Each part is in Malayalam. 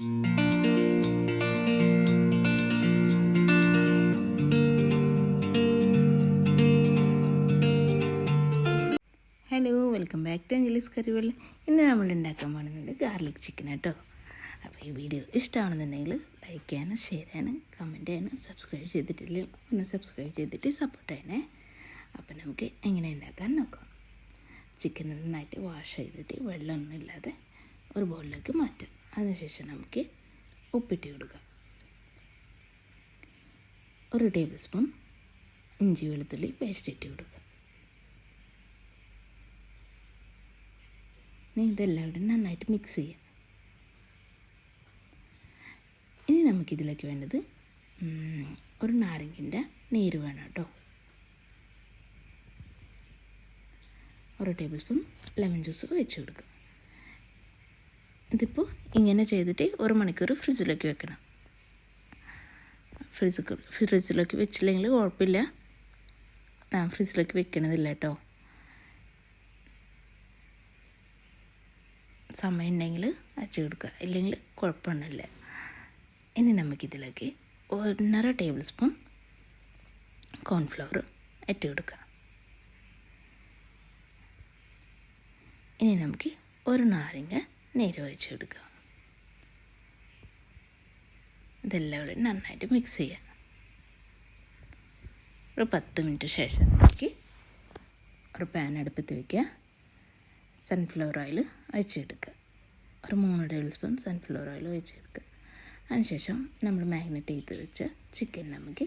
Hello welcome back to Anjali's കറിവെള്ള ഇന്ന് നമ്മൾ ഉണ്ടാക്കാൻ പോകുന്നത് ഗാർലിക് ചിക്കൻ കേട്ടോ അപ്പോൾ ഈ വീഡിയോ ഇഷ്ടമാണെന്നുണ്ടെങ്കിൽ ലൈക്ക് ചെയ്യാനും ഷെയർ ചെയ്യാനും കമന്റ് ചെയ്യാനും സബ്സ്ക്രൈബ് ചെയ്തിട്ടില്ല ഒന്ന് സബ്സ്ക്രൈബ് ചെയ്തിട്ട് സപ്പോർട്ട് ചെയ്യണേ. അപ്പോൾ നമുക്ക് എങ്ങനെ ഉണ്ടാക്കാൻ നോക്കാം. ചിക്കൻ നന്നായിട്ട് വാഷ് ചെയ്തിട്ട് വെള്ളമൊന്നും ഇല്ലാതെ ഒരു ബോളിലേക്ക് മാറ്റാം. അതിനുശേഷം നമുക്ക് ഉപ്പിട്ട് കൊടുക്കാം. ഒരു ടേബിൾ സ്പൂൺ ഇഞ്ചി വെളുത്തുള്ളി പേസ്റ്റ് ഇട്ട് കൊടുക്കുക ഇനി ഇതെല്ലാം കൂടി നന്നായിട്ട് മിക്സ് ചെയ്യാം. ഇനി നമുക്കിതിലേക്ക് വേണ്ടത് ഒരു നാരങ്ങിന്റെ നീര് വേണം കേട്ടോ. ഒരു ടേബിൾ സ്പൂൺ ലെമൺ ജ്യൂസ് ഒഴിച്ച് കൊടുക്കുക ഇതിപ്പോൾ ഇങ്ങനെ ചെയ്തിട്ട് ഒരു മണിക്കൂർ ഫ്രിഡ്ജിലേക്ക് വെക്കണം. ഫ്രിഡ്ജ് ഫ്രിഡ്ജിലേക്ക് വെച്ചില്ലെങ്കിൽ കുഴപ്പമില്ല. ഞാൻ ഫ്രിഡ്ജിലേക്ക് വെക്കണതില്ല കേട്ടോ. സമയം ഉണ്ടെങ്കിൽ അച്ചു കൊടുക്കുക. ഇല്ലെങ്കിൽ കുഴപ്പമൊന്നുമില്ല. ഇനി നമുക്കിതിലേക്ക് ഒന്നര ടേബിൾ സ്പൂൺ കോൺഫ്ലവർ ഇട്ട് കൊടുക്കുക ഇനി നമുക്ക് ഒരു നാരങ്ങ നീര് കൊടുക്കുക ഇതെല്ലാം കൂടി നന്നായിട്ട് മിക്സ് ചെയ്യാം ഒരു പത്ത് മിനിറ്റ് ശേഷം നോക്കി ഒരു പാൻ അടുപ്പത്ത് വയ്ക്കുക സൺഫ്ലവർ ഓയിൽ ഒഴിച്ചെടുക്കുക. ഒരു മൂന്ന് ടേബിൾ സ്പൂൺ സൺഫ്ലവർ ഓയിൽ ഒഴിച്ചെടുക്കുക. അതിനുശേഷം നമ്മൾ മാഗ്നറ്റ് ചെയ്ത് വെച്ച ചിക്കൻ നമുക്ക്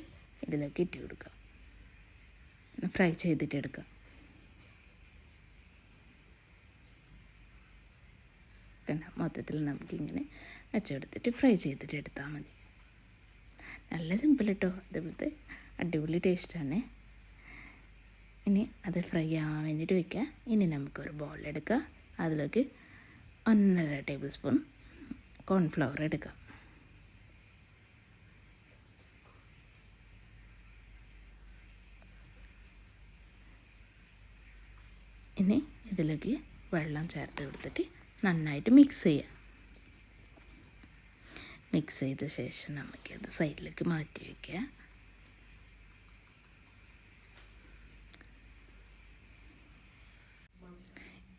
ഇതിലേക്ക് ഇട്ട് കൊടുക്കാം ഫ്രൈ ചെയ്തിട്ട് എടുക്കാം കണ്ട മൊത്തത്തിൽ നമുക്കിങ്ങനെ വെച്ചെടുത്തിട്ട് ഫ്രൈ ചെയ്തിട്ട് എടുത്താൽ മതി. നല്ല സിമ്പിൾ കേട്ടോ ഇതുപോലത്തെ അടിപൊളി ടേസ്റ്റാണ് ഇനി അത് ഫ്രൈ ആവാൻ വേണ്ടിയിട്ട് വെക്കുക ഇനി നമുക്കൊരു ബോൾ എടുക്കുക അതിലേക്ക് ഒന്നര ടേബിൾ സ്പൂൺ കോൺഫ്ലവർ എടുക്കുക ഇനി ഇതിലേക്ക് വെള്ളം ചേർത്ത് കൊടുത്തിട്ട് നന്നായിട്ട് മിക്സ് ചെയ്യുക മിക്സ് ചെയ്ത ശേഷം നമുക്കത് സൈഡിലേക്ക് മാറ്റി വയ്ക്കുക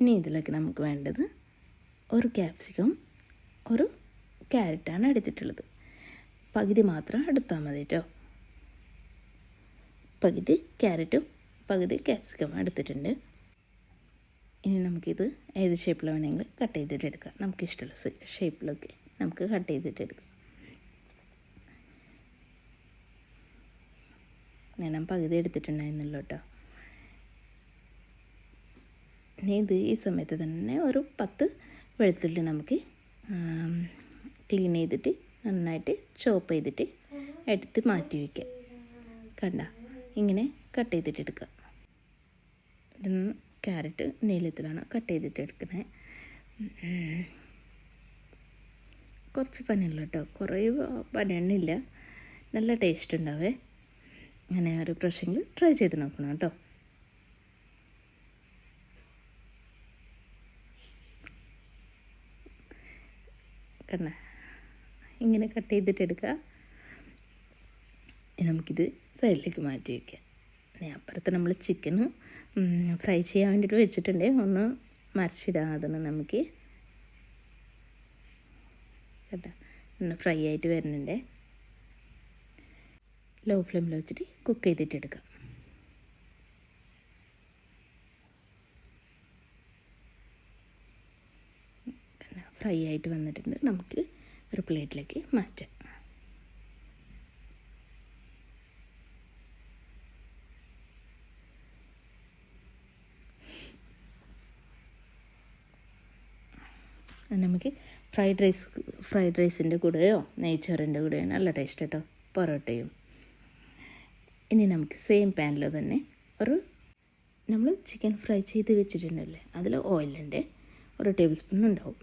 ഇനി ഇതിലേക്ക് നമുക്ക് വേണ്ടത് ഒരു ക്യാപ്സിക്കം ഒരു ക്യാരറ്റാണ് എടുത്തിട്ടുള്ളത്. പകുതി മാത്രം എടുത്താൽ മതി കേട്ടോ പകുതി ക്യാരറ്റും പകുതി ക്യാപ്സിക്കം എടുത്തിട്ടുണ്ട്. ഇനി നമുക്കിത് ഏത് ഷേപ്പിൽ വേണമെങ്കിൽ കട്ട് ചെയ്തിട്ട് എടുക്കാം. നമുക്കിഷ്ടമുള്ള ഷേപ്പിലൊക്കെ നമുക്ക് കട്ട് ചെയ്തിട്ട് എടുക്കാം. ഞാൻ പകുതി എടുത്തിട്ടുണ്ടായിരുന്നല്ലോ കേട്ടോ. ഇനി ഇത് ഈ സമയത്ത് തന്നെ ഒരു പത്ത് വെളുത്തുള്ളി നമുക്ക് ക്ലീൻ ചെയ്തിട്ട് നന്നായിട്ട് ചോപ്പ് ചെയ്തിട്ട് എടുത്ത് മാറ്റി വയ്ക്കുക കണ്ട? ഇങ്ങനെ കട്ട് ചെയ്തിട്ട് എടുക്കുക ക്യാരറ്റ് നീളത്തിലാണ് കട്ട് ചെയ്തിട്ട് എടുക്കണേ. കുറച്ച് പനിയുള്ള കേട്ടോ. കുറേ പനിയെണ്ണില്ല. നല്ല ടേസ്റ്റ് ഉണ്ടാവേ. അങ്ങനെ ഒരു പ്രാവശ്യമെങ്കിൽ ട്രൈ ചെയ്ത് നോക്കണം കേട്ടോ. കണ്ട ഇങ്ങനെ കട്ട് ചെയ്തിട്ട് എടുക്കുക. നമുക്കിത് സൈഡിലേക്ക് മാറ്റി വയ്ക്കാം ഇനി അപ്പുറത്ത് നമ്മൾ ചിക്കന് ഫ്രൈ ചെയ്യാൻ വേണ്ടിയിട്ട് വെച്ചിട്ടുണ്ട്. ഒന്ന് മറിച്ചിടാതെ നമുക്ക്. കേട്ടോ ഒന്ന് ഫ്രൈ ആയിട്ട് വരുന്നുണ്ട്. ലോ ഫ്ലെയിമിൽ വെച്ചിട്ട് കുക്ക് ചെയ്തിട്ട് എടുക്കാം. ഫ്രൈ ആയിട്ട് വന്നിട്ടുണ്ട്. നമുക്ക് ഒരു പ്ലേറ്റിലേക്ക് മാറ്റാം. നമുക്ക് ഫ്രൈഡ് റൈസ് ഫ്രൈഡ് റൈസിന്റെ കൂടെയോ നെയ്ച്ചോറിന്റെ കൂടെയോ നല്ല ടേസ്റ്റ് കേട്ടോ പൊറോട്ടയും. ഇനി നമുക്ക് സെയിം പാനിൽ തന്നെ ഒരു നമ്മൾ ചിക്കൻ ഫ്രൈ ചെയ്ത് വെച്ചിട്ടുണ്ടല്ലേ അതിൽ ഓയിലിന്റെ ഒരു ടേബിൾ സ്പൂൺ ഉണ്ടാവും.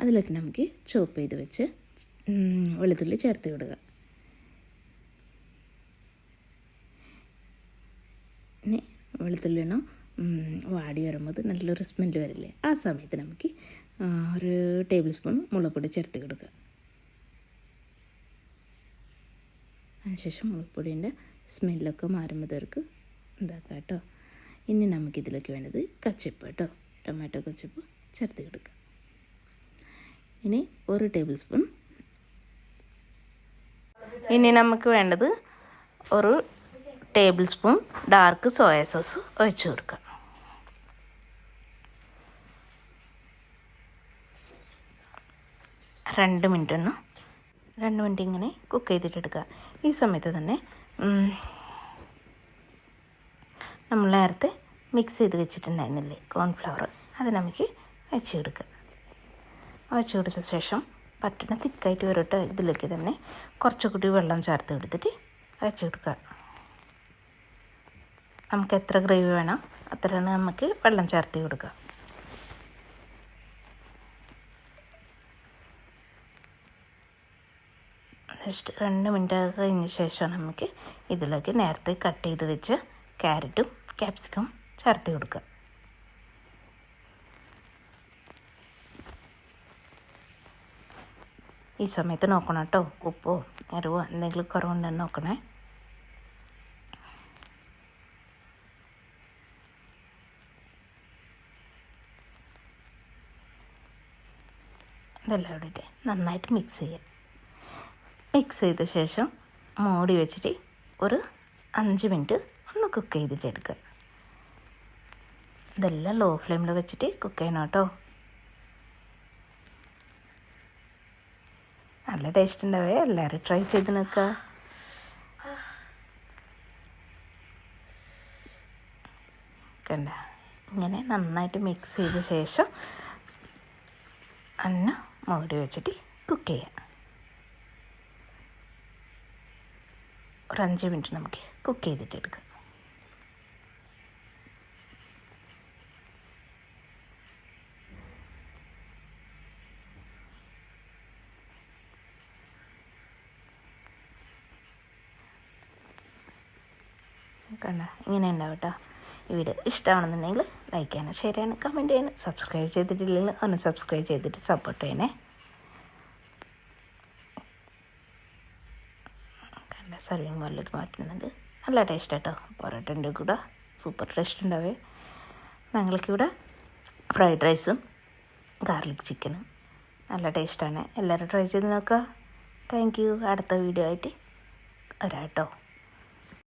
അതിലേക്ക് നമുക്ക് ചോപ്പ് ചെയ്ത് വെച്ച് വെളുത്തുള്ളി ചേർത്ത് വിടുക ഇനി വെളുത്തുള്ളി എണ്ണ വാടി വരുമ്പോൾ നല്ലൊരു സ്മെല്ല് വരില്ലേ? ആ സമയത്ത് നമുക്ക് ഒരു ടേബിൾ സ്പൂൺ മുളകുപൊടി ചേർത്ത് കൊടുക്കുക. അതിനുശേഷം മുളകുപൊടിന്റെ സ്മെല്ലൊക്കെ മാറുമ്പോഴത്തേക്ക് ഇതാക്കാം കേട്ടോ. ഇനി നമുക്കിതിലേക്ക് വേണ്ടത് കച്ചപ്പ് കേട്ടോ. ടൊമാറ്റോ കച്ചപ്പ് ചേർത്ത് കൊടുക്കുക. ഇനി ഒരു ടേബിൾ സ്പൂൺ ഇനി നമുക്ക് വേണ്ടത് ഒരു tablespoon dark soya sauce ഒഴിച്ചു കൊടുക്കാം രണ്ട് മിനിറ്റ് ഒന്ന് രണ്ട് മിനിറ്റ് ഇങ്ങനെ കുക്ക് ചെയ്തിട്ടെടുക്കുക ഈ സമയത്ത് തന്നെ നമ്മൾ നേരത്തെ മിക്സ് ചെയ്ത് വെച്ചിട്ടുണ്ടായിരുന്നില്ലേ കോൺഫ്ലവർ അത് നമുക്ക് വെച്ച് കൊടുക്കുക വെച്ച് കൊടുത്ത ശേഷം പട്ടണ തിക്കായിട്ട് വരട്ടെ ഇതിലേക്ക് തന്നെ കുറച്ചുകൂടി വെള്ളം ചേർത്ത് എടുത്തിട്ട് വെച്ച് കൊടുക്കുക നമുക്ക് എത്ര ഗ്രേവി വേണം അത്രയാണ് നമുക്ക് വെള്ളം ചേർത്ത് കൊടുക്കുക. ജസ്റ്റ് രണ്ട് മിനിറ്റ് കഴിഞ്ഞ ശേഷം നമുക്ക് ഇതിലേക്ക് നേരത്തെ കട്ട് ചെയ്ത് വെച്ച ക്യാരറ്റും ക്യാപ്സിക്കം ചേർത്ത് കൊടുക്കുക. ഈ സമയത്ത് നോക്കണം കേട്ടോ. ഉപ്പോ എരിവോ എന്തെങ്കിലും കുറവുണ്ടെന്ന് നോക്കണേ. ഇതെല്ലാം കൂടിയിട്ട് നന്നായിട്ട് മിക്സ് ചെയ്യുക മിക്സ് ചെയ്ത ശേഷം മോടി വെച്ചിട്ട് ഒരു അഞ്ച് മിനിറ്റ് ഒന്ന് കുക്ക് ചെയ്തിട്ട് എടുക്കുക. ഇതെല്ലാം ലോ ഫ്ലെയിമിൽ വെച്ചിട്ട് കുക്ക് ചെയ്യണം കേട്ടോ. നല്ല ടേസ്റ്റ് ഉണ്ടാവേ. എല്ലാവരും ട്രൈ ചെയ്ത് നോക്കുക കണ്ട? ഇങ്ങനെ നന്നായിട്ട് മിക്സ് ചെയ്ത ശേഷം അന്ന മോടി വെച്ചിട്ട് കുക്ക് ചെയ്യാം. ഒരു അഞ്ച് മിനിറ്റ് നമുക്ക് കുക്ക് ചെയ്തിട്ട് എടുക്കാം. കണ്ട? ഇങ്ങനെ ഉണ്ടാവും കേട്ടോ. ഈ വീഡിയോ ഇഷ്ടമാണെന്നുണ്ടെങ്കിൽ ലൈക്ക് ചെയ്യാനും ഷെയർ ചെയ്യാനും കമന്റ് ചെയ്യാനും സബ്സ്ക്രൈബ് ചെയ്തിട്ടില്ലെങ്കിൽ ഒന്ന് സബ്സ്ക്രൈബ് ചെയ്തിട്ട് സപ്പോർട്ട് ചെയ്യണേ. സർവിങ് ബോളിലേക്ക് മാറ്റുന്നുണ്ട് നല്ല ടേസ്റ്റ് കേട്ടോ പൊറോട്ടന്റെ കൂടെ സൂപ്പർ ടേസ്റ്റ് ഉണ്ടാവേ ഞങ്ങൾക്കിവിടെ ഫ്രൈഡ് റൈസും ഗാർലിക് ചിക്കനും നല്ല ടേസ്റ്റാണ്. എല്ലാവരും ട്രൈ ചെയ്ത് നോക്കുക. Thank you. അടുത്ത വീഡിയോ ആയിട്ട് വരാം കേട്ടോ